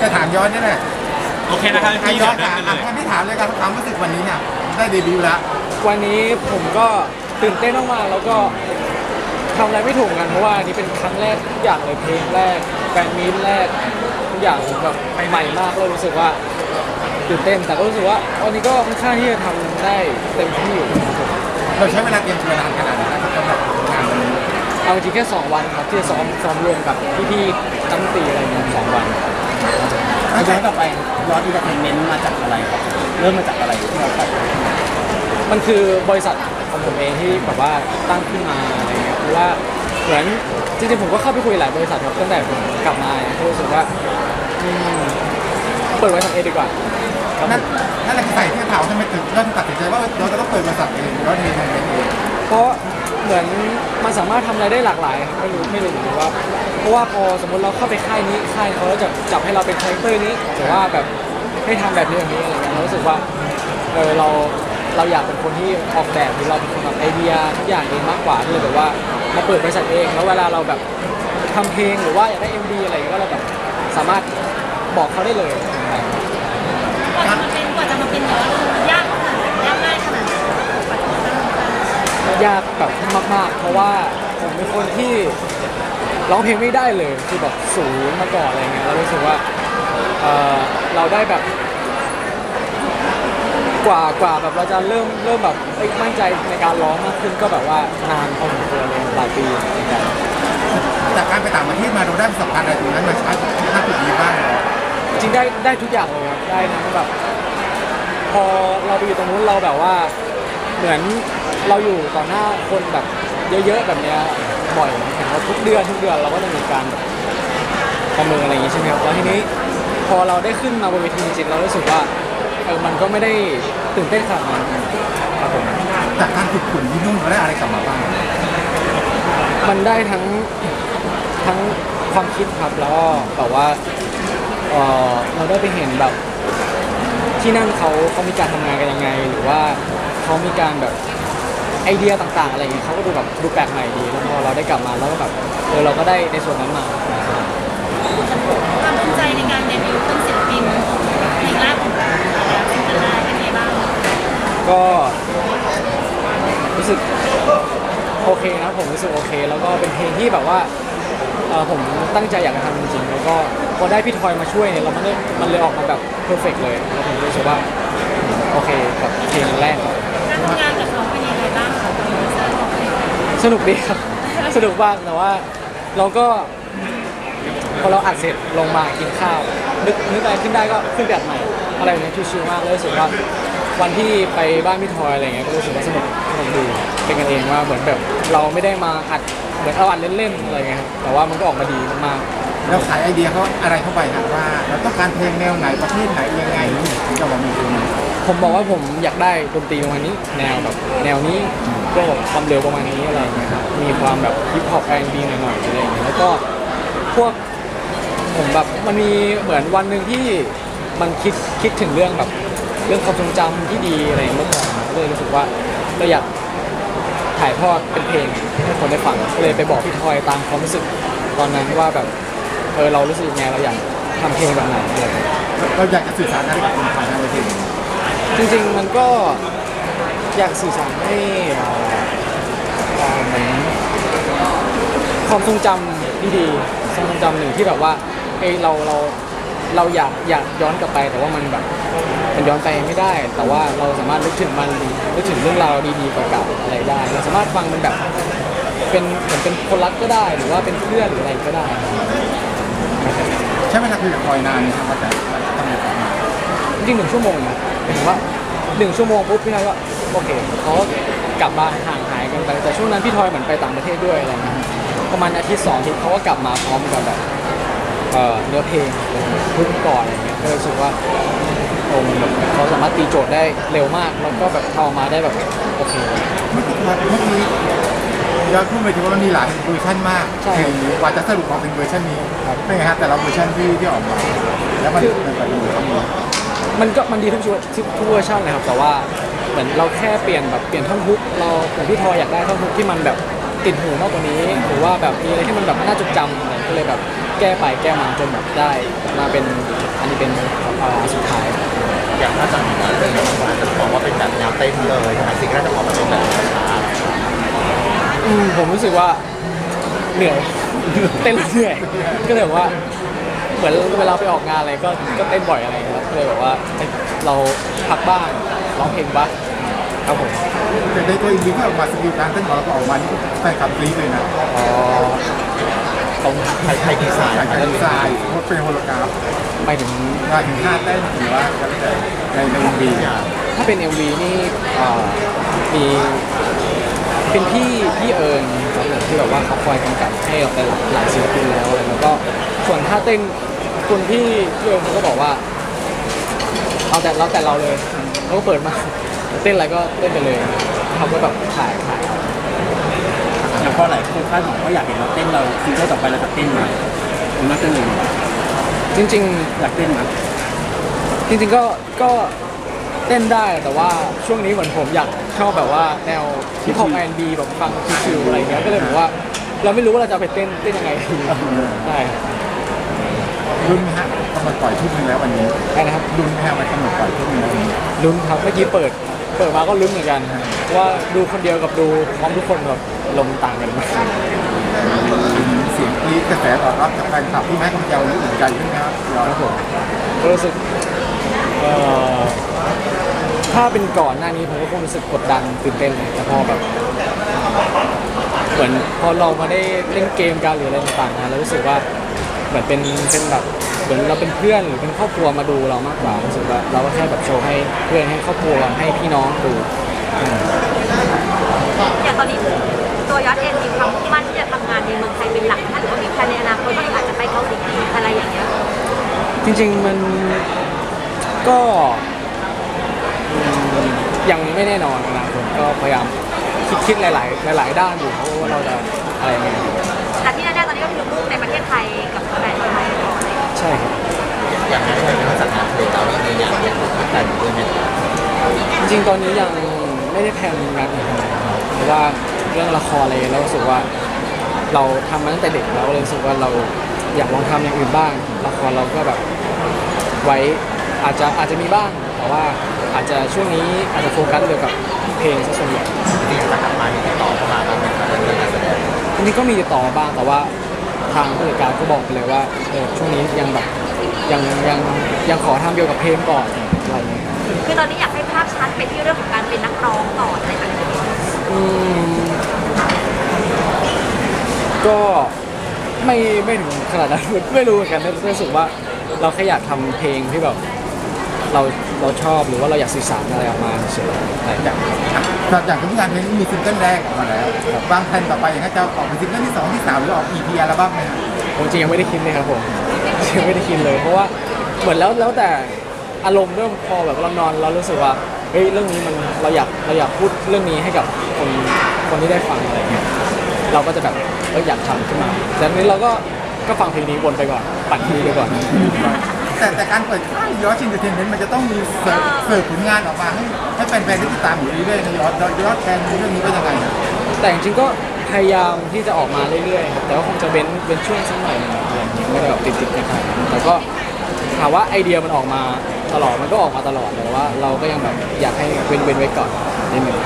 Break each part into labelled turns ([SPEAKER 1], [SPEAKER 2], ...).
[SPEAKER 1] จะถามย้อนนี่แหละ
[SPEAKER 2] โอเคนะครับ
[SPEAKER 1] ใคร
[SPEAKER 2] พี่
[SPEAKER 1] ย้
[SPEAKER 2] ย้
[SPEAKER 1] อ
[SPEAKER 2] อนน
[SPEAKER 1] ถาม
[SPEAKER 2] ไป
[SPEAKER 1] อะ
[SPEAKER 2] เลย
[SPEAKER 1] ให้พี่ถามเลยครับความรู้สึกวันนี้เนี่ยได้เดบิวต์แล้ว
[SPEAKER 3] วันนี้ผมก็ตื่นเต้นมากๆแล้วก็ทำอะไรไม่ถูกเหมือนกันเพราะว่าอันนี้เป็นครั้งแรกทุกอย่างเลยเพลงแรกแฟนมีตแรกทุกอย่างผมแบบใหม่มากเลยรู้สึกว่าตื่นเต้นแต่ก็รู้สึกว่าวันนี้ก็ค่อนข้างที่จะทำได้เต็มที่อยู่ครับผม
[SPEAKER 1] เราใช้เวลาเตรียมตัวนานขนาดไหนครับสำหรับงานวันนี้
[SPEAKER 3] เอาจริงๆแค่2วันครับที่จะซ้อมซ้อมรวมกับพี่ๆตั้งตีอะไรเงี้ยสองวัน
[SPEAKER 4] ย้อนกลับไปย้อนอินเตอร์เทนเมนต์มาจากอะไรครับเริ่มมาจากอะไรที่เราไป
[SPEAKER 3] มันคือบริษัทของผมเองที่แบบว่าตั้งขึ้นมาอะไรเงี้ยเพราะว่าเหมือนจริงๆผมก็เข้าไปคุยหลายบริษัทครับตั้งแต่ผมกลับมาเนี่ยก็รู้สึกว่าอืมเปิดบริษัทเองดีกว่าครับ
[SPEAKER 1] นั่นนั่นแหละคือใส่ที่ถามทำไมถึงเริ่มตัดสินใจว่าเราจะต้องเปิดบริษัทเองแล้วเททำเองเอง
[SPEAKER 3] เพราะ เหมือนมันสามารถทำอะไรได้หลากหลายครับไม่รู้ไม่รู้เหมือนกันว่า เพราะว่าพอสมมติเราเข้าไปค่ายนี้ค่ายเขาจะจับให้เราเป็นคาแรคเตอร์นี้หรือว่าแบบให้ทำแบบนี้แบบนี้อะไรเงี้ยเรารู้สึกว่าเออเราเราอยากเป็นคนที่ออกแบบหรือเราเป็นคนแบบไอเดียทุกอย่างเองมากกว่าที่เลยแบบว่ามาเปิดบริษัทเองแล้วเวลาเราแบบทำเพลงหรือว่าอยากได้ MD อะไรเงี้ยก็เราแบบสามารถบอกเขาได้เลย
[SPEAKER 5] ยาก
[SPEAKER 3] แบบมากๆ เพราะว่าผมเป็นคนที่ร้องเพลงไม่ได้เลยคือแบบศูนย์มาก่อนอะไรเงี้ยเรารู้สึกว่าเอ่อเราได้แบบ กว่ากว่าแบบเราจะเริ่มเริ่มแบบเอ้ยมั่นใจในการร้องมากขึ้นก็แบบว่านานพอสมควรเลยหลายปีเหมือนกัน
[SPEAKER 1] จากการไปต่างประเทศมาเราได้ประสบการณ์อะไรตรงนั้นมาใช้ที่ท่าจุดนี้บ้างเหรอ
[SPEAKER 3] จริงๆได้ได้ทุกอย่างเลยครับได้ทั้งแบบ พอเราไปอยู่ตรงนู้นเราแบบว่าเหมือน เราอยู่ต่อหน้าคนแบบเยอะๆแบบเนี้ยบ่อยเห็นว่าทุกเดือนทุกเดือนเราก็จะมีการแบบประเมินอะไรอย่างงี้ใช่ไหมครับแล้วทีนี้พอเราได้ขึ้นมาบนเวทีจริงๆเรารู้สึกว่าเออมันก็ไม่ได้ตื่นเต้นขนาดนั้นครับผม
[SPEAKER 1] จากการฝึกฝนที่นู่นเราได้อะไรกลับมาบ้าง
[SPEAKER 3] มันได้ทั้งทั้งความคิดครับแล้วก็แบบว่าเออเราได้ไปเห็นแบบที่นั่นเขาเขามีการทำงานกันยังไง หรือว่าเขามีการแบบ ไอเดียต่างๆ อะไรอย่างเงี้ยเขาก็ดูแบบดูแปลกใหม่ดีแล้วพอเราได้กลับมาแล้วก็แบบเออเราก็ได้ในส่วนนั้นมา
[SPEAKER 5] ความภูมิใจในการเดบิวต์เป็นศิลปินเพลงแรกของเราซิงเกิลแรกเป็นไงบ้าง
[SPEAKER 3] ก็รู้สึกโอเคนะผมรู้สึกโอเค แล้วก็เป็นเพลงที่แบบว่าเออผมตั้งใจอยากจะทำจริงๆแล้วก็พอได้พี่ทอยมาช่วยเนี่ยเรามันเลยมันเลยออกมาแบบเพอร์เฟกเลยแล้วผมรู้สึกว่าโอเคกับเพลงแรก
[SPEAKER 5] การทำงานกับเขาเป็นยังไงบ้างคะโปรดิวเซอร์ของเพลง
[SPEAKER 3] สนุกดีครับ สนุกมากแต่ว่าเราก็พอเราอัดเสร็จลงมากินข้าว นึกนึกอะไรขึ้นได้ก็ขึ้นแบบใหม่อะไรแบบนี้ชิวๆมากเลยรู้สึกว่าวันที่ไปบ้านพี่ทอยอะไรเงี้ยก็รู้สึกว่าสนุกสนุกดีเป็นกันเองว่าเหมือนแบบเราไม่ได้มาอัดเหมือนเอาอัดเล่นๆอะไรเงี้ยครับแต่ว่ามันก็ออกมาดีมาก
[SPEAKER 1] เราขายไอเดียเขาอะไรเข้าไปครับว่าเราต้องการเพลงแนวไหนประเภทไหนยังไงถึงจะมามีเพลงนี้
[SPEAKER 3] ๆ ผมบอกว่าผมอยากได้ดนตรีประมาณนี้ แนวแบบแนวนี้ก็แบบความเร็วประมาณนี้อะไรเงี้ยครับมีความแบบฮิปฮอปแอนด์บีหน่อยๆอะไรอย่างเงี้ยแล้วก็พวกผมแบบมันมีเหมือนวันหนึ่งที่มันคิดคิดถึงเรื่องแบบเรื่องความทรงจำที่ดีอะไรเมื่อก่อนก็เลยรู้สึกว่าเราอยากถ่ายทอดเป็นเพลงให้คนได้ฟังก็เลยไปบอกพี่ทอยตามความรู้สึกตอนนั้นว่าแบบเออเรารู้สึกยังไงเราอยากทำเพลงแบบไหนอะไรอย่างเงี้ย
[SPEAKER 1] เราอยากจะสื่อสารอะไรกับคนฟังทางเพลง
[SPEAKER 3] จริงๆมันก็อยากสื่อสารให้เอ่อเอ่อเหมือนความทรงจำดีๆความทรงจำหนึ่งที่แบบว่าเอยเราเราเราอยากอยากย้อนกลับไปแต่ว่ามันแบบมันย้อนไปไม่ได้ แต่ว่าเราสามารถนึกถึงมันนึกถึงเรื่องราวดีๆเก่าๆอะไรได้ เราสามารถฟังมันแบบเป็นเหมือนเป็นคนรักก็ได้ หรือว่าเป็นเพื่อนหรืออะไรก็ได้
[SPEAKER 1] ใช้เวลาคุยกับคอยนานนะครับว่าจะทำงานออกมา
[SPEAKER 3] จริงๆหนึ่งชั่วโมงนะหมายถึงว่า หนึ่งชั่วโมงปุ๊บพี่ทอยก็โอเคเขาก็กลับมาห่างหายกันไป แต่ช่วงนั้นพี่ทอยเหมือนไปต่างประเทศด้วยอะไรเงี้ยประมาณอาทิตย์สองอาทิตย์เขาก็กลับมาพร้อมกับแบบเอ่อเนื้อเพลงพึ่งก่อนอะไรเงี้ยก็เลยรู้สึกว่าโอ้มันแบบเขาสามารถตีโจทย์ได้เร็วมากแล้วก็แบบทำออกมาได้แบบโอเค
[SPEAKER 1] เมื่อกี้เมื่อกี้ยอดพูดไปถึงว่ามันมีหลายเวอร์ชันมาก
[SPEAKER 3] ใช่
[SPEAKER 1] เพลงนี้กว่าจะสรุปออกเป็นเวอร์ชันนี้
[SPEAKER 3] ครับ
[SPEAKER 1] เป็นไงฮะแต่ละเวอร์ชันที่ที่ออกมา แล้วมันเป็นแบบนี้ก็ มี
[SPEAKER 3] มันก็มันดีทุกชุดทุกทุกเวอร์ชันเลยครับ แต่ว่าเหมือนเราแค่เปลี่ยนแบบเปลี่ยนท่อนฮุกเราเหมือนพี่ทอยอยากได้ท่อนฮุกที่มันแบบติดหูมากกว่านี้ หรือว่าแบบมีอะไรที่มันแบบน่าจดจำอะไรก็เลยแบบแก้ไปแก้มาจนแบบได้มาเป็นอันนี้เป็นเอ่ออันสุดท้าย
[SPEAKER 2] อย่างถ้าจะมีงานเรื่องนี้ผมอาจจะมองว่าเป็นแบบแนวเต้นเลยทำไมสิ่งแรกจะมองว่าเป็นแบบช้า
[SPEAKER 3] อืมผมรู้สึกว่าเหนื่อย เต้นแล้วเหนื่อยก็เลยแบบว่า เหมือนเวลาไปออกงานอะไรก็ก็เต้นบ่อยอะไรครับก็เลยแบบว่าเอ้ยเราพักบ้างร้องเพลงบ้างครับผม
[SPEAKER 1] แต่ในตัวอินดี้ที่ออกมาสกิลการเต้นของเราก็ออกมานี่แฟนคลับกรี๊ดเลยนะ
[SPEAKER 3] อ๋อตรง
[SPEAKER 2] ไทยไทยดีไซน์
[SPEAKER 1] หลังจากดีไซน์ว่าเป็นโฮโลกราฟ
[SPEAKER 3] ไปถึง
[SPEAKER 1] มาถึงท่าเต้นหรือว่าในในวงดี
[SPEAKER 3] ถ้าเป็น MV นี่เอ่อมีเป็นพี่พี่เอิญครับผม ที่แบบว่าเขาคอยกำกับให้กับหลายศิลปินแล้วอะไรแล้วก็ส่วนท่าเต้นคนที่พี่เอิญเขาก็บอกว่า เอาแต่เราแต่เราเลยเขาก็เปิดมา เต้นอะไรก็เต้นไปเลยเขาก็แบบถ่ายถ่ายเอา
[SPEAKER 4] อย่างพอหลายคนคาดหวังว่าอยากเห็นเราเต้นเราซิงเกิลต่อไปเราจะเต้นไหมคุณน่าเต้นเลยไหม
[SPEAKER 3] จริง
[SPEAKER 4] อยากเต้นไหม
[SPEAKER 3] ๆจริงๆก็ก็เต้นได้แต่ว่าช่วงนี้เหมือนผมอยาก ชอบแบบว่าแนวฮิปฮอปแอนด์บีแบบฟังชิวๆอะไรเงี้ยก็เลยแบบว่า เราไม่รู้ว่าเราจะเอาไปเต้นเต้นยังไงดีใช่ครับ
[SPEAKER 1] รุ่นไหมฮะกำหนดปล่อยทุ่มนึงแล้ววันนี้
[SPEAKER 3] ได้นะครับ
[SPEAKER 1] รุ่นไหมฮะมันกำหนดปล่อยทุ่มนึงแล้ววันนี้
[SPEAKER 3] ลุ้นครับเมื่อกี้เปิดเปิดมาก็ลุ้นเหมือนกัน ว่าดูคนเดียวกับดูพร้อมทุกคนแบบลมต่างกันมาก
[SPEAKER 1] เสียงกรี๊ดกระแสตอบรับจากแฟนคลับที่แม้คำเจ้ารู้อุ่นใจขึ้นไหมครับยอด
[SPEAKER 3] ครับผมก็รู้สึกเอ่อ ถ้าเป็นก่อนหน้านี้ผมก็คงรู้สึกกดดันตื่นเต้นแต่พอแบบเหมือนพอเรามาได้เล่นเกมกันหรืออะไรต่างๆนะเรารู้สึกว่าเหมือนเป็นเป็นแบบเหมือนเราเป็นเพื่อนหรือเป็นครอบครัวมาดูเรามากกว่ารู้สึกว่าเราก็แค่แบบโชว์ให้เพื่อนให้ครอบครัวให้พี่น้องดู
[SPEAKER 6] อย่างตอนนี้ตัวยอดเองมีความมุ่งมั่นที่จะทำงานในเมืองไทยเป็นหลักถ้าหรือว่ามีแผนในอนาคตก็อาจจะไปเกาหลีอะไรอย่างเงี้ย
[SPEAKER 3] จริงๆมันก็อืม ยังไม่แน่นอนนะผมก็พยายามคิดคิดหลาย ๆ หลาย ๆ ด้านอยู่เพราะว่าเราจะอะไรยังไง
[SPEAKER 6] แต่ที่แน่ๆตอนนี้ก็คือมุ่งในประเทศไทยกับแบรนด์ไทยก่อนเลย
[SPEAKER 3] ใช่ครับ
[SPEAKER 2] อย่างนั้นใช่เป็นสัญญาณเพลงเราแล้วมีอย่างเดียวแต่งด้วยไหมครับ
[SPEAKER 3] จริงๆตอนนี้ยังไม่ได้แพลนงานอื่นเลยครับเพราะว่าเรื่องละครอะไรเรารู้สึกว่า เราทำมาตั้งแต่เด็กแล้วเลยรู้สึกว่าเราอยากลองทำอย่างอื่นบ้างละครเราก็แบบไว้อาจจะอาจจะมีบ้างแต่ว่า อาจจะช่วงนี้อาจจะโฟกัสเกี่ยวกับเพลงซะส่วนใหญ่
[SPEAKER 2] ที่จะกลับมามีติดต่อเข้ามาบ้างไหมครับเรื่องการแสดง
[SPEAKER 3] ทีนี้ก็มีติดต่อมาบ้างแต่ว่าทางผู้จัดการก็บอกไปเลยว่าเออช่วงนี้ยังแบบยังยังยังขอทำเกี่ยวกับเพลงก่อนอะไรอย่างเงี้ยครับ
[SPEAKER 6] คือตอนนี้อยากให้ภาพชัดไปที่เรื่องของการเป็นนักร้องก่อนอะไรแบบนี้
[SPEAKER 3] อืมก็ไม่ไม่ถึงขนาดนั้นไม่รู้เหมือนกันแต่รู้สึกว่าเราแค่อยากทำเพลงที่แบบ เราเราชอบหรือว่าเราอยากสื่อสารอะไรออกมาเฉยๆอะไรอย่างเงี้ย
[SPEAKER 1] จากจากผลงานเพลงนี้มีซิงเกิลแรกออกมาแล้ววางแผนต่อไปอย่างนั้นจะออกเป็นซิงเกิลที่สองที่สามหรือออก EP อัลบั้มไหมฮะ
[SPEAKER 3] ผมจริงยังไม่ได้คิดเลยครับผมยังไม่ได้คิดเลย เพราะว่าเหมือนแล้วแล้วแต่อารมณ์เริ่มพอแบบเรานอนเรารู้สึกว่าเฮ้ยเรื่องนี้มันเราอยากเราอยากพูดเรื่องนี้ให้กับคนคนที่ได้ฟังอะไรเงี้ยเราก็จะแบบเอออยากทำขึ้นมาแต่ทีนี้เราก็ก็ฟังเพลงนี้วนไปก่อนปั่นทีไปก่อน
[SPEAKER 1] แต่แต่การเปิดค่ายยอดชินเตอร์เทนเมนต์มันจะต้องมีเสิร์ฟเสิร์ฟผลงานออกมาให้ให้แฟนๆได้ติดตามอยู่เรื่อยๆนะยอดยอดแฟนเรื่องนี้ว่ายังไงอะ
[SPEAKER 3] แต่จริงๆก็พยายามที่จะออกมาเรื่อยๆครับแต่ว่าคงจะเป็นเป็นช่วงสักหน่อยหนึงอะไรอย่างเงี้ยไม่ได้แบบติดๆกันแต่ก็ถามว่าไอเดียมันออกมาตลอดมันก็ออกมาตลอดแต่ว่า เราก็ยังแบบอยากให้เว้นๆไว้ก่อนนิดนึง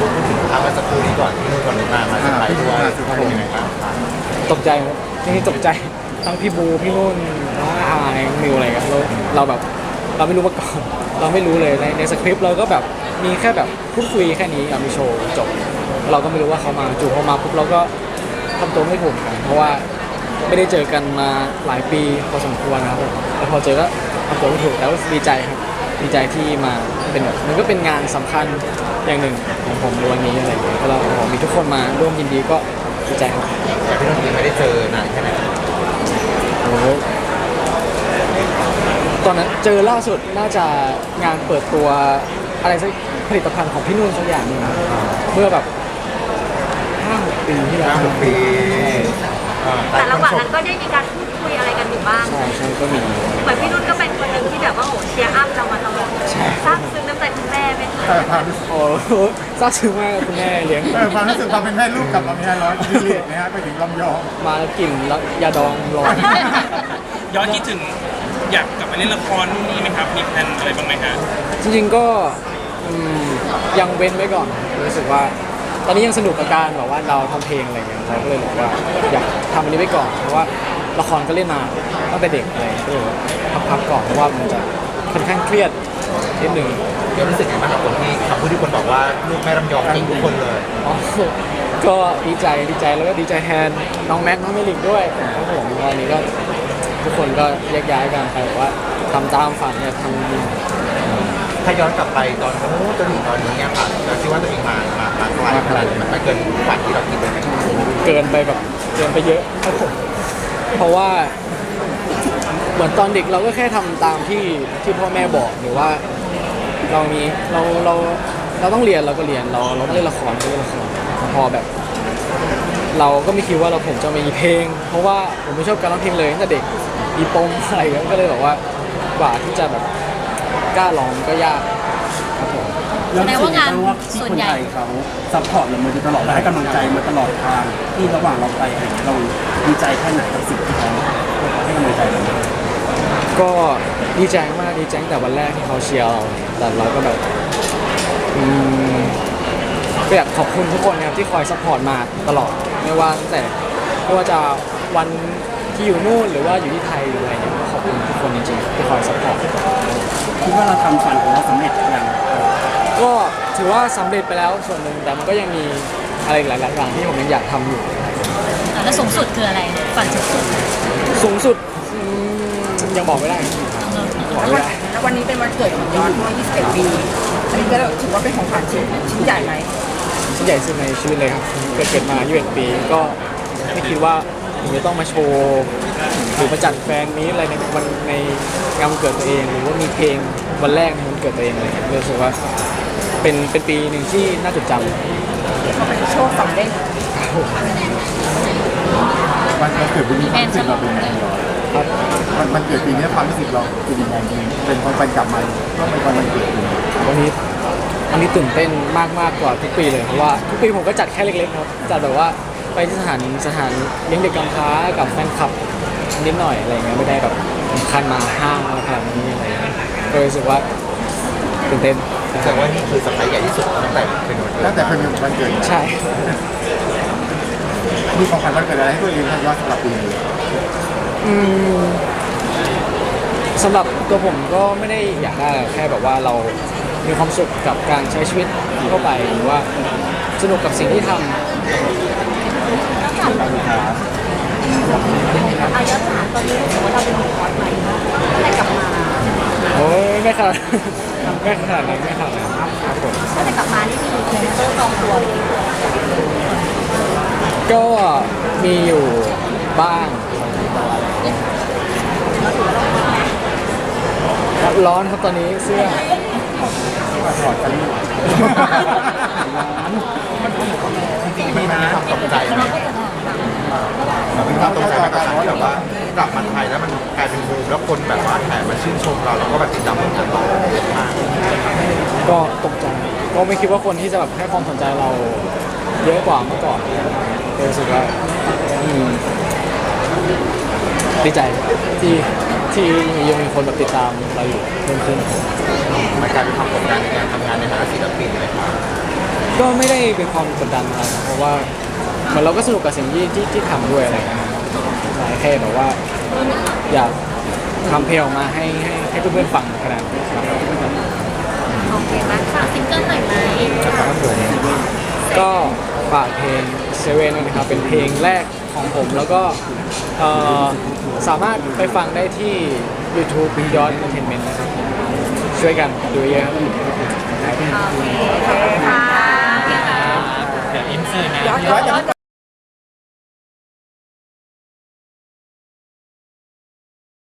[SPEAKER 2] พูดถึงภาพเมื่อสักครู่นี้ก่อนที่นู่นคนนี้มามาสไปด้วยเป็นยังไงบ้างครับ
[SPEAKER 3] ตกใจครับจริงๆตกใจทั้งพี่บูพี่นุ่นน้อง อายน้องมิวอะไรครับเราเราแบบเราไม่รู้มาก่อน เราไม่รู้เลยในในสคริปต์เราก็แบบมีแค่แบบพูดคุยแค่นี้อะมีโชว์จบ เราก็ไม่รู้ว่าเขามาจู่เขามาปุ๊บเราก็ทำตัวไม่ถูกเหมือนกันเพราะว่าไม่ได้เจอกันมาหลายปีพอสมควรนะครับผมแล้วพอเจอก็ทำตัวไม่ถูกแต่ว่าดีใจครับดีใจที่มาเป็นแบบมันก็เป็นงานสำคัญอย่างหนึ่งของผมในวันนี้อะไรอย่างเงี้ยเพราะเราผมมีทุกคนมาร่วมยินดีก็ดีใจครับ
[SPEAKER 2] แต่พี่นุ่นยังไม่ได้เจอนานแค่ไหน
[SPEAKER 3] โอ้โห ตอนนั้นเจอล่าสุดน่าจะงานเปิดตัวอะไรสักผลิตภัณฑ์ของพี่นุ่นสักอย่างหนึงครับเมื่อแบบห้าหกปีที่แล้ว
[SPEAKER 2] ห้าหกปี
[SPEAKER 3] ใช่
[SPEAKER 6] แต่ระหว่างนั้นก็ได้มีการพูดคุยอะไรกันอยู่บ้าง
[SPEAKER 3] ใช่ใช่ก็มี
[SPEAKER 6] เหมือนพี่นุ่นก็เป็นคนหนึ่งที่แบบว่าโอ้เชียร์อัพเรามาตลอดซาบซึ้งน้ำใจคุณแม่ไหมคะ
[SPEAKER 1] เออความรู้สึก
[SPEAKER 3] โอ้โหซาบซึ้งมากกับคุณแม่เลี้ยง
[SPEAKER 1] เออความรู้สึกความเป็นแม่ลูกกับเราเนี่ยร้อยพิเศษนะฮะไปถึงลำยอง
[SPEAKER 3] มาแล้วกลิ่นแล้วยาดองร้อน
[SPEAKER 7] ย้อนคิดถึง อยากกลับไปเล่นละครนู่นนี่ไหมครับ มีแผนอะไรบ้างไหมฮะ
[SPEAKER 3] จริงๆก็อืมยังเว้นไว้ก่อนรู้สึกว่า ตอนนี้ยังสนุกกับการแบบว่าเราทำเพลงอะไรเงี้ยเราก็เลยบอกว่าอยากทำอันนี้ไว้ก่อนเพราะว่าละครก็เล่นมาตั้งแต่เด็กอะไรก็เลยพักๆก่อนเพราะว่ามันจะค่อนข้างเครียดนิดนึง
[SPEAKER 2] เดี๋ยวรู้สึกไงบ้างกับคนที่คำพูดที่คนบอกว่าลูกแม่ลำยองจริงทุกคนเลย
[SPEAKER 3] อ๋อก็ดีใจดีใจแล้วก็ดีใจแทนน้องแม็กน้องเมลิกด้วยครับผมตอนนี้ก็ ทุกคนก็แยกย้ายกันไปแบบว่าทำตามฝันเนี่ยทำ
[SPEAKER 2] ถ้าย้อนกลับไปตอนโน้นจนถึงตอนนี้เนี่ยค่ะเราคิดว่าตัวเองมามามาไกลขนาดไหนมันไปเกินฝันที่เราคิดเลยไหม
[SPEAKER 3] เกินไปแบบเกินไปเยอะครับผมเพราะว่า เหมือนตอนเด็กเราก็แค่ทำตามที่ที่พ่อแม่บอกหรือว่า เรามีเราเราเราต้องเรียนเราก็เรียนเราเราต้องเล่นละครก็เล่นละครพอแบบ เราก็ไม่คิดว่าเราผมจะมีเพลง เพราะว่าผมไม่ชอบการร้องเพลงเลยตั้งแต่เด็ก มีปมอะไรอย่างเงี้ยก็เลยบอกว่ากว่าที่จะแบบกล้าร้องก็ยากครับผม
[SPEAKER 4] แล้วรู้สึกไงบ้างว่าที่คนไทยเขาซัพพอร์ตเรามาโดยตลอดและให้กำลังใจมาตลอดทางที่ระหว่างเราไปอะไรอย่างเงี้ยเราดีใจแค่ไหนกับสิ่งที่เขาให้กำลังใจเรา
[SPEAKER 3] ก็ดีใจมากดีใจตั้งแต่วันแรกที่เขาเชียร์เราแต่เราก็แบบอืมก็อยากขอบคุณทุกคนนะครับที่คอยซัพพอร์ตมาตลอดไม่ว่าตั้งแต่ไม่ว่าจะวัน ที่อยู่นู่นหรือว่าอยู่ที่ไทยหรืออะไรเงี้ยก็ขอบคุณทุกคนจริงๆที่คอยซัพพอร์ต
[SPEAKER 4] คิดว่าเราทำฝันของเราสำเร็จอย่าง
[SPEAKER 3] ก็ถือว่าสำเร็จไปแล้วส่วนหนึ่งแต่มันก็ยังมีอะไรอีกหลายๆอย่างที่ผมยังอยากทำอยู่
[SPEAKER 5] แล้วสูงสุดคืออะไรฝันสูงสุด
[SPEAKER 3] สูงสุดอืมยังบอกไม่ได้บอกไม่ได้
[SPEAKER 8] แล้ววันนี้เป็นวันเกิดของยอดเมื่อ21 ปี อันนี้ก็ถือว่าเป็นของขวัญชิ้นชิ้นใหญ่ไหม
[SPEAKER 3] ชิ้นใหญ่สุดในชีวิตเลยครับเกิดเกิดมา21ปี ก็ไม่คิดว่า ผมจะต้องมาโชว์หรือมาจัดแฟนมีตอะไรในวันในงานวันเกิดตัวเอง หรือว่ามีเพลงวันแรกในวันเกิดตัวเองอะไรเงี้ยรู้สึกว่าเป็นเป็นปีหนึ่งที่น่าจดจำ
[SPEAKER 8] โชว์สำเร็จ
[SPEAKER 1] วันเกิดปีนี้ความรู้สึกเราเป็นยังไงย้อน
[SPEAKER 3] ครับ
[SPEAKER 1] มันมันเกิดปีนี้ความรู้สึกเราเป็นยังไงเป็นคนไปกลับมาก็เป็นวันเกิดปีนี้
[SPEAKER 3] วันนี้วันนี้ตื่นเต้นมากมากกว่าทุกปีเลยเพราะว่าทุกปีผมก็จัดแค่เล็กๆครับจัดแบบว่า ไปที่สถานสถานเลี้ยงเด็กกำพร้ากับแฟนคลับนิดหน่อยอะไรเงี้ยไม่ได้แบบถึงขั้นมาห้างมาขนาดนี้อะไรเงี้ยก็รู้สึกว่าตื่นเต้น
[SPEAKER 2] แสดงว่านี่คือสไพรส์ใหญ่ที่สุดตั้งแต่เป็นวันเกิด
[SPEAKER 1] ตั้งแต่เป็นวันเกิด
[SPEAKER 3] ใช่
[SPEAKER 1] มีของขวัญวันเกิดอะไรให้ตัวเองไหมย้อนสำหรับปีนี้
[SPEAKER 3] อืมสำหรับตัวผมก็ไม่ได้อยากได้แค่แบบว่าเรามีความสุขกับการใช้ชีวิตทั่วไปหรือว่าสนุกกับสิ่งที่ทำ
[SPEAKER 6] อายะถามตอนนี้รู้สึกว่าเราเป็นหมูคอสไหมตั้งแต่กลับมา
[SPEAKER 3] โอ้ยไม่ขนาด ไม่ขนาดนั้นไม่ขนาดนั้นครับผม
[SPEAKER 6] ตั้งแต่กลับมานี่มีเทรนเตอร์จองตัวเลย
[SPEAKER 3] ก็มีอยู่บ้างร้อนครับตอนนี้เสื้อ
[SPEAKER 1] ถอดกัน
[SPEAKER 2] จริงๆมันมีความตกใจไห มันมีความตกใจไหมกับการที่แบบว่ากลับมาไทยแล้วมันกลายเป็นบูมแล้วคนแบบว่าแห่มาชื่นชมเราแล้วก็แบบติดตามผลงานเราเยอะมาก
[SPEAKER 3] ก็ตกใจก็ไม่คิดว่าคนที่จะแบบให้ความสนใจเราเยอะกว่าเมื่อก่อนก็รู้สึกว่าอืมดีใจที่ที่ยังมีคนแบบติดตามเราอยู่เพิ่มขึ้น
[SPEAKER 2] มันกลายเป็นความกดดันในการทำงานในฐานะศิลปินเลย
[SPEAKER 3] ก็ไม่ได้เป็นความกดดันอะไรนะเพราะว่า เหมือนเราก็สนุกกับสิ่งที่ที่ที่ทำด้วยอะไรอย่างเงี้ยใช่แค่แบบว่า อยากทำเพลงออกมาให้ให้ให้เพื่อนๆฟังขนาดนี้ครับ
[SPEAKER 6] โอเคไหม
[SPEAKER 5] ฝากซิงเกิลหน่อยไหม
[SPEAKER 3] ครับผมก็ฝากเพลงเซเว่นนะครับเป็นเพลงแรกของผมแล้วก็เอ่อสามารถไปฟังได้ที่ YouTube Beyond Entertainment นะครับช่วยกันดูเยอะครับ
[SPEAKER 6] ค่ะ
[SPEAKER 7] เดี๋ยวอินเสิร์ตนะ
[SPEAKER 1] ย้อน